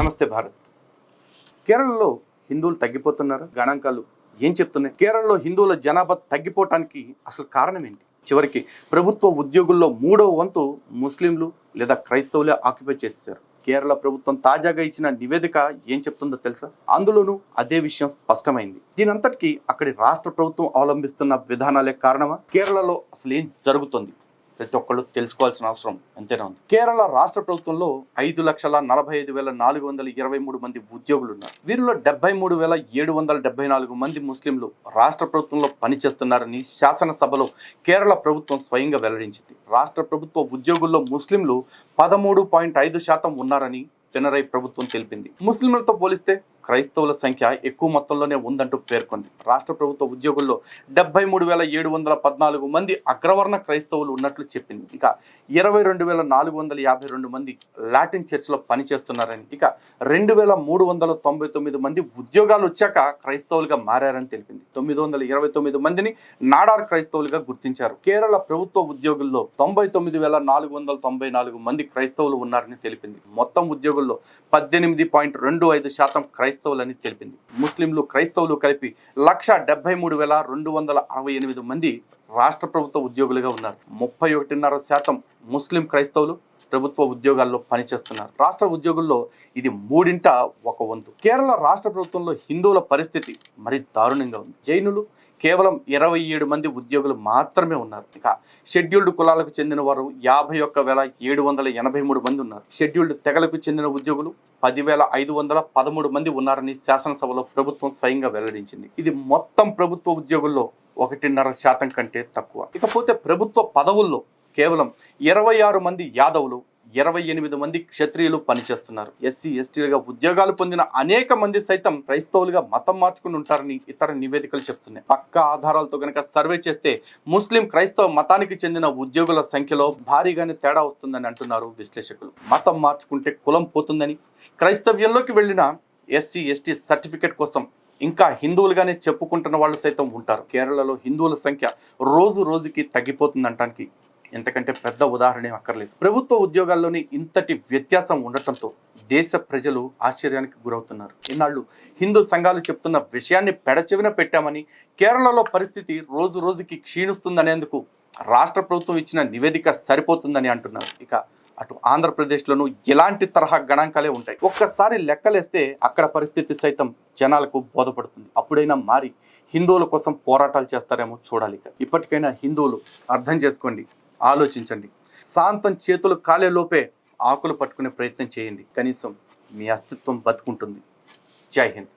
నమస్తే భారత్. కేరళలో హిందువులు తగ్గిపోతున్నారు గణాంకాలు ఏం చెప్తున్నాయి? కేరళలో హిందువుల జనాభా తగ్గిపోవటానికి అసలు కారణం ఏంటి? చివరికి ప్రభుత్వ ఉద్యోగుల్లో మూడవ వంతు ముస్లింలు లేదా క్రైస్తవులే ఆక్యుపై చేశారు. కేరళ ప్రభుత్వం తాజాగా ఇచ్చిన నివేదిక ఏం చెప్తుందో తెలుసా? అందులోనూ అదే విషయం స్పష్టమైంది. దీనంతటికీ అక్కడి రాష్ట్ర ప్రభుత్వం అవలంబిస్తున్న విధానాలే కారణమా? కేరళలో అసలు ఏం జరుగుతుంది? ప్రతి ఒక్కళ్ళు తెలుసుకోవాల్సిన అవసరం ఎంతైనా ఉంది. కేరళ రాష్ట్ర ప్రభుత్వంలో ఐదు లక్షల నలభై ఐదు వేల నాలుగు వందల ఇరవై మూడు మంది ఉద్యోగులు ఉన్నారు. వీరిలో డెబ్బై మూడు వేల ఏడు వందల డెబ్బై నాలుగు మంది ముస్లింలు రాష్ట్ర ప్రభుత్వంలో పనిచేస్తున్నారని శాసనసభలో కేరళ ప్రభుత్వం స్వయంగా వెల్లడించింది. రాష్ట్ర ప్రభుత్వ ఉద్యోగుల్లో ముస్లింలు పదమూడు పాయింట్ ఐదు శాతం ఉన్నారని పినరై ప్రభుత్వం తెలిపింది. ముస్లింలతో పోలిస్తే క్రైస్తవుల సంఖ్య ఎక్కువ మొత్తంలోనే ఉందంటూ పేర్కొంది. రాష్ట్ర ప్రభుత్వ ఉద్యోగుల్లో డెబ్బై మూడు వేల ఏడు వందల పద్నాలుగు మంది అగ్రవర్ణ క్రైస్తవులు ఉన్నట్లు చెప్పింది. ఇక ఇరవై రెండు వేల నాలుగు వందల యాభై రెండు మంది లాటిన్ చర్చ్లో పనిచేస్తున్నారని ఇక రెండు వేల మూడు వందల తొంభై తొమ్మిది మంది ఉద్యోగాలు వచ్చాక క్రైస్తవులుగా మారారని తెలిపింది. తొమ్మిది వందల ఇరవై తొమ్మిది మందిని నాడార్ క్రైస్తవులుగా గుర్తించారు. కేరళ ప్రభుత్వ ఉద్యోగుల్లో తొంభై తొమ్మిది వేల నాలుగు వందల తొంభై నాలుగు మంది క్రైస్తవులు ఉన్నారని తెలిపింది. మొత్తం ఉద్యోగుల్లో పద్దెనిమిది పాయింట్ రెండు ఐదు శాతం క్రైస్తవులని తెలిపింది. ముస్లింలు క్రైస్తవులు కలిపి లక్ష డెబ్బై మూడు వేల రెండు వందల అరవై ఎనిమిది మంది రాష్ట్ర ప్రభుత్వ ఉద్యోగులుగా ఉన్నారు. ముప్పై ఒకటిన్నర శాతం ముస్లిం క్రైస్తవులు ప్రభుత్వ ఉద్యోగాల్లో పనిచేస్తున్నారు. రాష్ట్ర ఉద్యోగుల్లో ఇది మూడింట ఒక వంతు. కేరళ రాష్ట్ర ప్రభుత్వంలో హిందువుల పరిస్థితి మరి దారుణంగా ఉంది. జైనులు కేవలం ఇరవై ఏడు మంది ఉద్యోగులు మాత్రమే ఉన్నారు. ఇక షెడ్యూల్డ్ కులాలకు చెందిన వారు యాభై ఒక్క వేల ఏడు వందల ఎనభై మూడు మంది ఉన్నారు. షెడ్యూల్డ్ తెగలకు చెందిన ఉద్యోగులు పదివేల ఐదు వందల పదమూడు మంది ఉన్నారని శాసనసభలో ప్రభుత్వం స్వయంగా వెల్లడించింది. ఇది మొత్తం ప్రభుత్వ ఉద్యోగుల్లో ఒకటిన్నర శాతం కంటే తక్కువ. ఇకపోతే ప్రభుత్వ పదవుల్లో కేవలం ఇరవై ఆరు మంది యాదవులు ఇరవై ఎనిమిది మంది క్షత్రియులు పనిచేస్తున్నారు. ఎస్సీ ఎస్టీలుగా ఉద్యోగాలు పొందిన అనేక మంది సైతం క్రైస్తవులుగా మతం మార్చుకుని ఉంటారని ఇతర నివేదికలు చెప్తున్నాయి. పక్క ఆధారాలతో గనక సర్వే చేస్తే ముస్లిం క్రైస్తవ మతానికి చెందిన ఉద్యోగుల సంఖ్యలో భారీగానే తేడా వస్తుందని అంటున్నారు విశ్లేషకులు. మతం మార్చుకుంటే కులం పోతుందని క్రైస్తవ్యంలోకి వెళ్ళిన ఎస్సీ ఎస్టీ సర్టిఫికేట్ కోసం ఇంకా హిందువులుగానే చెప్పుకుంటున్న వాళ్ళు సైతం ఉంటారు. కేరళలో హిందువుల సంఖ్య రోజు రోజుకి తగ్గిపోతుందంటానికి ఎంతకంటే పెద్ద ఉదాహరణ ఏం అక్కర్లేదు. ప్రభుత్వ ఉద్యోగాల్లోని ఇంతటి వ్యత్యాసం ఉండటంతో దేశ ప్రజలు ఆశ్చర్యానికి గురవుతున్నారు. ఇన్నాళ్ళు హిందూ సంఘాలు చెప్తున్న విషయాన్ని పెడచెవిన పెట్టామని కేరళలో పరిస్థితి రోజు రోజుకి క్షీణిస్తుందనేందుకు రాష్ట్ర ప్రభుత్వం ఇచ్చిన నివేదిక సరిపోతుందని అంటున్నారు. ఇక అటు ఆంధ్రప్రదేశ్లోనూ ఇలాంటి తరహా గణాంకాలే ఉంటాయి. ఒక్కసారి లెక్కలేస్తే అక్కడ పరిస్థితి సైతం జనాలకు బోధపడుతుంది. అప్పుడైనా మారి హిందువుల కోసం పోరాటాలు చేస్తారేమో చూడాలి ఇక. ఇప్పటికైనా హిందువులు అర్థం చేసుకోండి. ఆలోచించండి. శాంతం చేతులు కాలే లోపే ఆకులు పట్టుకునే ప్రయత్నం చేయండి. కనీసం మీ అస్తిత్వం బతుకుంటుంది. జై హింద్.